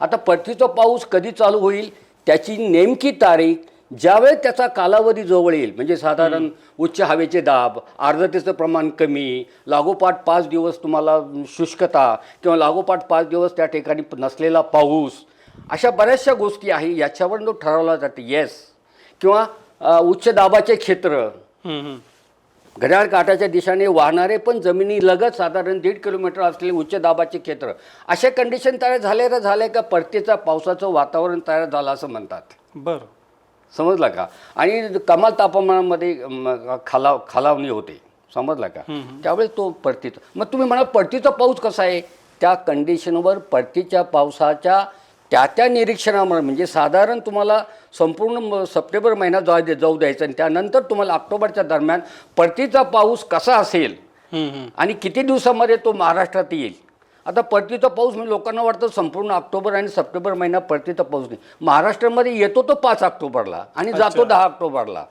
आता परतीचा पाऊस कधी चालू होईल त्याची नेमकी तारीख ज्यावेळेस त्याचा कालावधी जवळ येईल म्हणजे साधारण उच्च हवेचे दाब आर्द्रतेचं प्रमाण कमी लागोपाठ पाच दिवस तुम्हाला शुष्कता किंवा लागोपाठ पाच दिवस त्या ठिकाणी नसलेला पाऊस अशा बऱ्याचशा गोष्टी आहे याच्यावर तो ठरवला जाते. येस किंवा उच्च दाबाचे क्षेत्र. घड्याळ काठाच्या दिशेने वाहणारे पण जमिनीलगत साधारण दीड किलोमीटर असलेले उच्च दाबाचे क्षेत्र. अशा कंडिशन तयार झाले तर झाले का परतीचा पावसाचं वातावरण तयार झालं असं म्हणतात. बरं. समजलं का? आणि कमाल तापमानामध्ये खालाव खालावणी होते. समजलं का? त्यावेळेस तो परतीचा. मग तुम्ही म्हणा परतीचा पाऊस कसा आहे? त्या कंडिशनवर परतीच्या पावसाच्या त्या त्या निरीक्षणामुळे म्हणजे साधारण तुम्हाला संपूर्ण म- सप्टेंबर महिना जाऊ दे जाऊ द्यायचा आणि त्यानंतर तुम्हाला ऑक्टोबरच्या दरम्यान परतीचा पाऊस कसा असेल. आणि किती दिवसामध्ये तो महाराष्ट्रात येईल? आता परतीचा पाऊस म्हणजे लोकांना वाटतं संपूर्ण ऑक्टोबर आणि सप्टेंबर महिना परतीचा पाऊस नाही. महाराष्ट्रामध्ये येतो तो पाच ऑक्टोबरला आणि जातो दहा ऑक्टोबरला.